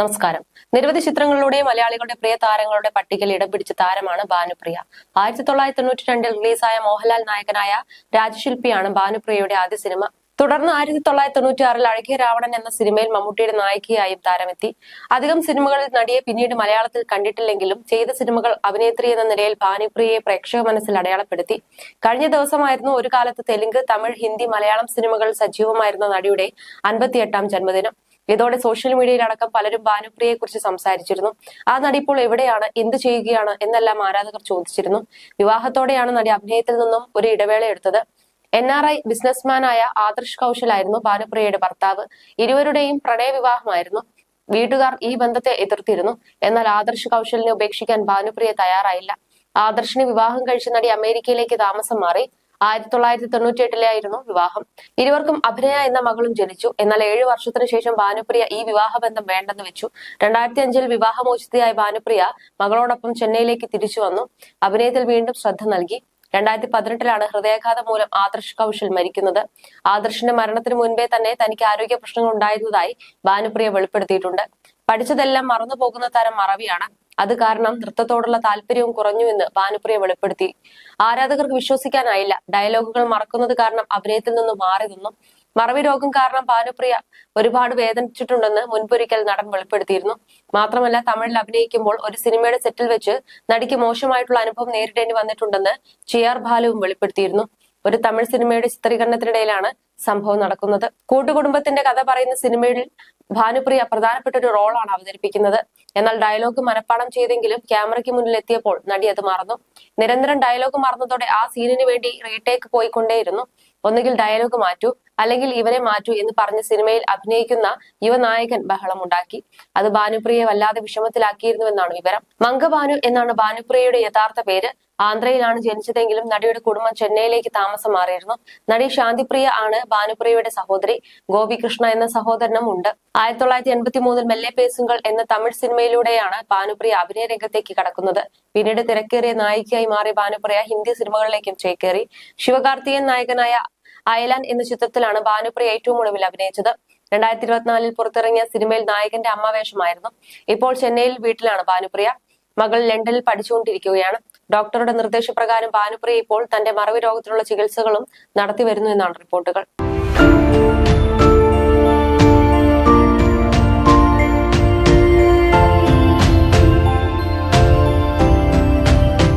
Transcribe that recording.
നമസ്കാരം. നിരവധി ചിത്രങ്ങളിലൂടെ മലയാളികളുടെ പ്രിയ താരങ്ങളുടെ പട്ടികയിൽ ഇടം പിടിച്ച താരമാണ് ഭാനുപ്രിയ. ആയിരത്തി തൊള്ളായിരത്തി തൊണ്ണൂറ്റി രണ്ടിൽ റിലീസായ മോഹൻലാൽ നായകനായ രാജശില്പിയാണ് ഭാനുപ്രിയയുടെ ആദ്യ സിനിമ. തുടർന്ന് ആയിരത്തി തൊള്ളായിരത്തി തൊണ്ണൂറ്റി ആറിൽ അഴകിയ രാവണൻ എന്ന സിനിമയിൽ മമ്മൂട്ടിയുടെ നായികയായും താരമെത്തി. അധികം സിനിമകളിൽ നടിയെ പിന്നീട് മലയാളത്തിൽ കണ്ടിട്ടില്ലെങ്കിലും ചെയ്ത സിനിമകൾ അഭിനേത്രി എന്ന നിലയിൽ ഭാനുപ്രിയയെ പ്രേക്ഷക മനസ്സിൽ അടയാളപ്പെടുത്തി. കഴിഞ്ഞ ദിവസമായിരുന്നു ഒരു കാലത്ത് തെലുങ്ക് തമിഴ് ഹിന്ദി മലയാളം സിനിമകളിൽ സജീവമായിരുന്ന നടിയുടെ അൻപത്തിയെട്ടാം ജന്മദിനം. ഇതോടെ സോഷ്യൽ മീഡിയയിലടക്കം പലരും ഭാനുപ്രിയയെ കുറിച്ച് സംസാരിച്ചിരുന്നു. ആ നടി ഇപ്പോൾ എവിടെയാണ്? എന്ത് ചെയ്യുകയാണ്? എന്നെല്ലാം ആരാധകർ ചോദിച്ചിരുന്നു. വിവാഹത്തോടെയാണ് നടി അഭിനയത്തിൽ നിന്നും ഒരു ഇടവേള എടുത്തത്. എൻ ആർ ഐ ബിസിനസ്മാനായ ആദർശ് കൗശലായിരുന്നു ഭാനുപ്രിയയുടെ ഭർത്താവ്. ഇരുവരുടെയും പ്രണയ വിവാഹമായിരുന്നു വീട്ടുകാർ ഈ ബന്ധത്തെ എതിർത്തിരുന്നു. എന്നാൽ ആദർശ് കൗശലിനെ ഉപേക്ഷിക്കാൻ ഭാനുപ്രിയ തയ്യാറായില്ല. ആദർശിന് വിവാഹം കഴിച്ച നടി അമേരിക്കയിലേക്ക് താമസം മാറി. ആയിരത്തി തൊള്ളായിരത്തി തൊണ്ണൂറ്റി എട്ടിലായിരുന്നു വിവാഹം. ഇരുവർക്കും അഭിനയ എന്ന മകളും ജനിച്ചു. എന്നാൽ ഏഴു വർഷത്തിന് ശേഷം ഭാനുപ്രിയ ഈ വിവാഹബന്ധം വേണ്ടെന്ന് വെച്ചു. രണ്ടായിരത്തി അഞ്ചിൽ വിവാഹമോചിതയായ ഭാനുപ്രിയ മകളോടൊപ്പം ചെന്നൈയിലേക്ക് തിരിച്ചു വന്നു. അഭിനയത്തിൽ വീണ്ടും ശ്രദ്ധ നൽകി. രണ്ടായിരത്തി പതിനെട്ടിലാണ് ഹൃദയാഘാതം മൂലം ആദർശ് കൗശൽ മരിക്കുന്നത്. ആദർശിന്റെ മരണത്തിന് മുൻപേ തന്നെ തനിക്ക് ആരോഗ്യ പ്രശ്നങ്ങൾ ഉണ്ടായിരുന്നതായി ഭാനുപ്രിയ വെളിപ്പെടുത്തിയിട്ടുണ്ട്. പഠിച്ചതെല്ലാം മറന്നു പോകുന്ന തരം മറവിയാണ്. അത് കാരണം നൃത്തത്തോടുള്ള താല്പര്യവും കുറഞ്ഞു എന്ന് ഭാനുപ്രിയ വെളിപ്പെടുത്തി. ആരാധകർക്ക് വിശ്വസിക്കാനായില്ല. ഡയലോഗുകൾ മറക്കുന്നത് കാരണം അഭിനയത്തിൽ നിന്ന് മാറി നിന്നു. മറവി രോഗം കാരണം ഭാനുപ്രിയ ഒരുപാട് വേദനിച്ചിട്ടുണ്ടെന്ന് മുൻപൊരിക്കൽ നടൻ വെളിപ്പെടുത്തിയിരുന്നു. മാത്രമല്ല തമിഴിൽ അഭിനയിക്കുമ്പോൾ ഒരു സിനിമയുടെ സെറ്റിൽ വെച്ച് നടിക്ക് മോശമായിട്ടുള്ള അനുഭവം നേരിടേണ്ടി വന്നിട്ടുണ്ടെന്ന് ചിയാർ ബാലുവും വെളിപ്പെടുത്തിയിരുന്നു. ഒരു തമിഴ് സിനിമയുടെ ചിത്രീകരണത്തിനിടയിലാണ് സംഭവം നടക്കുന്നത്. കൂട്ടുകുടുംബത്തിന്റെ കഥ പറയുന്ന സിനിമയിൽ ഭാനുപ്രിയ പ്രധാനപ്പെട്ട ഒരു റോളാണ് അവതരിപ്പിക്കുന്നത്. എന്നാൽ ഡയലോഗ് മനഃപ്പാടം ചെയ്തെങ്കിലും ക്യാമറയ്ക്ക് മുന്നിൽ എത്തിയപ്പോൾ നടി അത് മറന്നു. നിരന്തരം ഡയലോഗ് മറന്നതോടെ ആ സീനിന് വേണ്ടി റീടേക്ക് പോയിക്കൊണ്ടേയിരുന്നു. ഒന്നുകിൽ ഡയലോഗ് മാറ്റൂ അല്ലെങ്കിൽ ഇവരെ മാറ്റൂ എന്ന് പറഞ്ഞ് സിനിമയിൽ അഭിനയിക്കുന്ന യുവനായകൻ ബഹളമുണ്ടാക്കി. അത് ഭാനുപ്രിയയെ വല്ലാതെ വിഷമത്തിലാക്കിയിരുന്നുവെന്നാണ് വിവരം. മംഗഭാനു എന്നാണ് ഭാനുപ്രിയയുടെ യഥാർത്ഥ പേര്. ആന്ധ്രയിലാണ് ജനിച്ചതെങ്കിലും നടിയുടെ കുടുംബം ചെന്നൈയിലേക്ക് താമസം മാറിയിരുന്നു. നടി ശാന്തിപ്രിയ ആണ് ഭാനുപ്രിയയുടെ സഹോദരി. ഗോപികൃഷ്ണ എന്ന സഹോദരനും ഉണ്ട്. ആയിരത്തി തൊള്ളായിരത്തി എൺപത്തി മൂന്നിൽ മെല്ലെ പേസുകൾ എന്ന തമിഴ് സിനിമയിലൂടെയാണ് ഭാനുപ്രിയ അഭിനയ രംഗത്തേക്ക് കടക്കുന്നത്. പിന്നീട് തിരക്കേറിയ നായികയായി മാറിയ ഭാനുപ്രിയ ഹിന്ദി സിനിമകളിലേക്കും ചേക്കേറി. ശിവകാർത്തികൻ നായകനായ അയലാൻ എന്ന ചിത്രത്തിലാണ് ഭാനുപ്രിയ ഏറ്റവും ഒടുവിൽ അഭിനയിച്ചത്. രണ്ടായിരത്തി ഇരുപത്തിനാലിൽ പുറത്തിറങ്ങിയ സിനിമയിൽ നായകന്റെ അമ്മ വേഷമായിരുന്നു ഇപ്പോൾ ചെന്നൈയിൽ വീട്ടിലാണ് ഭാനുപ്രിയ. മകൾ ലണ്ടനിൽ പഠിച്ചുകൊണ്ടിരിക്കുകയാണ്. ഡോക്ടറുടെ നിർദ്ദേശപ്രകാരം ഭാനുപ്രിയ ഇപ്പോൾ തന്റെ മറവി രോഗത്തിനുള്ള ചികിത്സകളും നടത്തി വരുന്നു എന്നാണ് റിപ്പോർട്ടുകൾ.